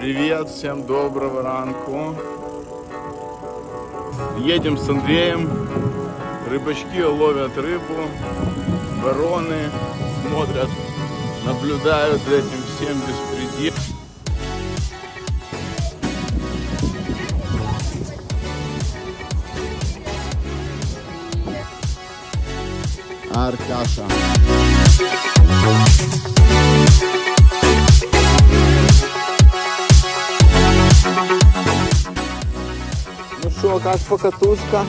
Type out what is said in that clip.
Привет, всем доброго ранку. Едем с Андреем. Рыбачки ловят рыбу, вороны смотрят, наблюдают за этим всем беспредел. Аркаша. чувака ж покатушка.